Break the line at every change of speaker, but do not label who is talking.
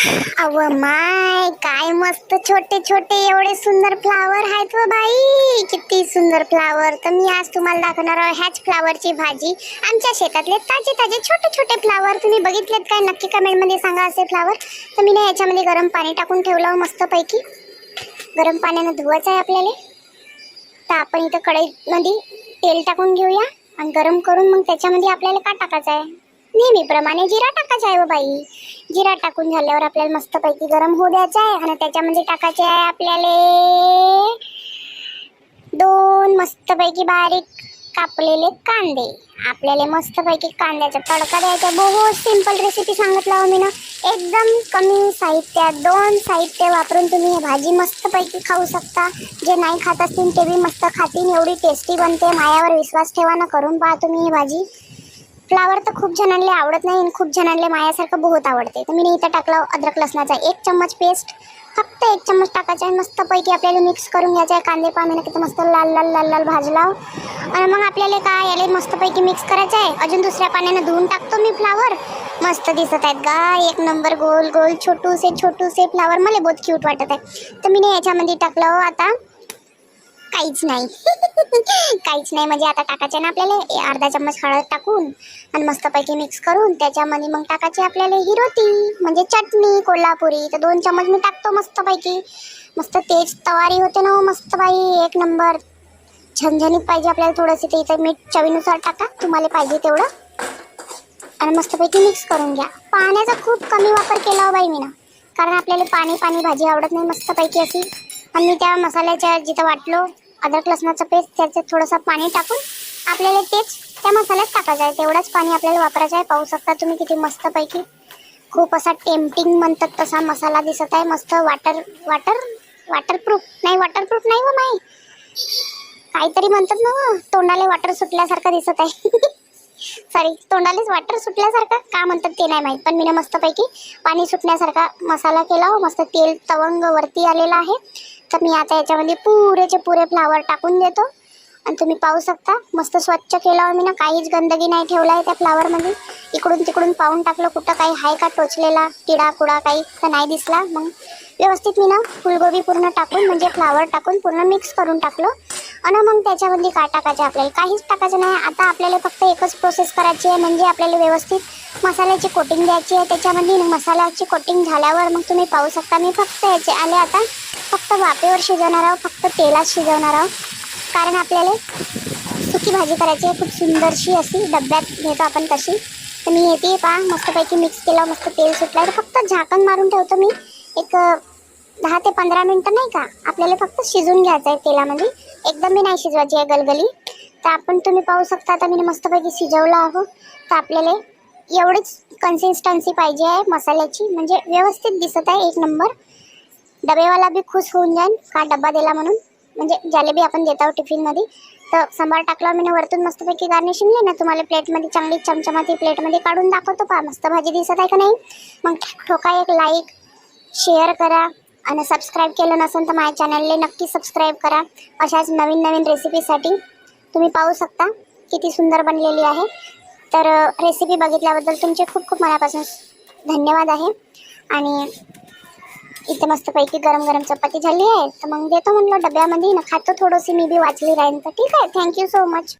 अव माय काय मस्त छोटे छोटे एवढे सुंदर फ्लावर आहेत व बाई. किती सुंदर फ्लावर तर मी आज तुम्हाला दाखवणार आहोत ह्याच फ्लावरची भाजी. आमच्या शेतातले ताजे ताजे छोटे छोटे फ्लावर तुम्ही बघितलेत काय? नक्की कमेंटमध्ये सांगा असे फ्लावर तर मी ना याच्यामध्ये गरम पाणी टाकून ठेवलं मस्तपैकी. गरम पाण्यानं धुवायचं आहे आपल्याला. तर आपण इथं कढईमध्ये तेल टाकून घेऊया. आणि गरम करून मग त्याच्यामध्ये आपल्याला का टाकायचं आहे? नेहमीप्रमाणे जिरा टाकायचा आहे हो बाई. जिरा टाकून झाल्यावर आपल्याला मस्तपैकी गरम होऊ द्यायचं आहे आणि त्याच्यामध्ये म्हणजे टाकायचे आहे आपल्याला दोन मस्तपैकी बारीक कापलेले कांदे. आपल्याला मस्तपैकी कांद्याचा तडका द्यायचा बहुत सिंपल रेसिपी सांगितलं हो मी ना एकदम कमी साहित्यात दोन साहित्य वापरून तुम्ही हे भाजी मस्तपैकी खाऊ शकता. जे नाही खात असतील ते बी मस्त खातील. एवढी टेस्टी बनते. मायावर विश्वास ठेवा ना करून पहा तुम्ही ही भाजी. फ्लावर तर खूप जणांना आवडत नाही आणि खूप जणांना मायासारखं बहुत आवडते. तर मी इथं टाकलं अद्रक लसणाचा एक चम्मच पेस्ट फक्त एक चम्मच टाकायचा आहे. मस्तपैकी आपल्याला मिक्स करून घ्यायचं आहे. कांदे पाण्यानं किती मस्त लाल लाल लाल लाल भाजला आणि मग आपल्याला काय याला मस्तपैकी मिक्स करायचं आहे. अजून दुसऱ्या पाण्यानं धुवून टाकतो मी फ्लावर मस्त दिसत आहेत गा एक नंबर गोल गोल छोटूसे छोटूसे फ्लावर मला बहुत क्यूट वाटत आहे. तर मी याच्यामध्ये टाकलं आता. काहीच नाही. काहीच नाही. म्हणजे आता टाकायचे ना आपल्याला अर्धा चम्मच हळद टाकून आणि मस्तपैकी मिक्स करून त्याच्यामध्ये मग टाकायची आपल्याला हिरोती म्हणजे चटणी कोल्हापुरी तर दोन चम्मच मी टाकतो मस्तपैकी. मस्त तेज तवारी होते ना हो, मस्त बाई एक नंबर. झणझणीत पाहिजे आपल्याला थोडंसं ते इथं मीठ चवीनुसार टाका. तुम्हाला पाहिजे तेवढं. आणि मस्तपैकी मिक्स करून घ्या. पाण्याचा खूप कमी वापर केला हो बाई मी ना कारण आपल्याला पाणी पाणी भाजी आवडत नाही मस्तपैकी अशी. आणि मी त्या मसाल्याच्या जिथं वाटलो अद्रक लसणाचं पेस्ट त्याचं थोडंसं पाणी टाकून आपल्याला तेच त्या मसाल्यात टाकायचं आहे. तेवढंच पाणी आपल्याला वापरायचं आहे. पाहू शकता तुम्ही किती मस्तपैकी. खूप असा टेम्पटिंग म्हणतात तसा मसाला दिसत आहे. मस्त वॉटर वॉटर वॉटरप्रूफ नाही वॉटरप्रूफ नाही हो नाही काहीतरी म्हणतात ना हो, तोंडाला वॉटर सुटल्यासारखं दिसत आहे. Sorry तोंडालाच water सुटल्यासारखं? का म्हणतात ते नाही माहीत पण मी मस्तपैकी पाणी सुटण्यासारखा मसाला केला हो मस्त तेल तवंग वरती आलेलं आहे. तर मी आता याच्यामध्ये पुरेचे पुरे फ्लावर टाकून देतो. आणि तुम्ही पाहू शकता मस्त स्वच्छ केलं हो मी ना काहीच गंदगी नाही ठेवला आहे त्या फ्लावरमध्ये इकडून तिकडून पाहून टाकलं कुठं काही आहे का टोचलेला किडा कुडा काही तर नाही दिसला. मग व्यवस्थित मी ना फुलगोबी पूर्ण टाकून म्हणजे फ्लावर टाकून पूर्ण मिक्स करून टाकलं. आणि मग त्याच्यामध्ये काय टाकायचं आपल्याला? काहीच टाकायचं नाही. आता आपल्याला फक्त एकच प्रोसेस करायची आहे म्हणजे आपल्याला व्यवस्थित मसाल्याची कोटिंग द्यायची आहे. त्याच्यामध्ये मसाल्याची कोटिंग झाल्यावर मग तुम्ही पाहू शकता मी फक्त याचे आले आता. फक्त वाफेवर शिजवणार आहोत फक्त तेलात शिजवणार आहोत. कारण आपल्याला सुकी भाजी करायची आहे खूप सुंदरशी अशी डब्यात घेतो आपण तशी. तर मी येते पहा मस्तपैकी मिक्स केलं मस्त तेल सुटलं. फक्त झाकण मारून ठेवतो मी. एक दहा ते पंधरा मिनटं नाही का? आपल्याला फक्त शिजून घ्यायचं आहे तेलामध्ये. एकदम मी नाही शिजवायची आहे गलगली. तर आपण तुम्ही पाहू शकता आता मी मस्तपैकी शिजवलं आहो. तर आपल्याला एवढीच कन्सिस्टन्सी पाहिजे आहे मसाल्याची. म्हणजे व्यवस्थित दिसत आहे एक नंबर. डबेवाला बी खुश होऊन जाईल का डब्बा दिला म्हणून? म्हणजे जलेबी आपण देत आहोत टिफिनमध्ये. तर सांबार टाकला मी वरतून मस्तपैकी गार्निशिंग ना तुम्हाला प्लेटमध्ये चांगली चमचमाती प्लेटमध्ये काढून दाखवतो पहा. मस्त भाजी दिसत आहे का नाही? मग ठोका एक लाईक शेअर करा. आणि सबस्क्राईब केलं नसेल तर माझ्या चॅनलला नक्की सबस्क्राईब करा. अशाच नवीन नवीन रेसिपीसाठी तुम्ही पाहू शकता किती सुंदर बनलेली आहे. तर रेसिपी बघितल्याबद्दल तुमचे खूप खूप मनापासून धन्यवाद आहे. आणि इथे मस्तपैकी गरम गरम चपाती झाली आहे. तर मग देतो म्हणलं डब्यामध्ये ना खातो थोडीशी मी बी वाचली राहीन तर. ठीक आहे. Thank you so much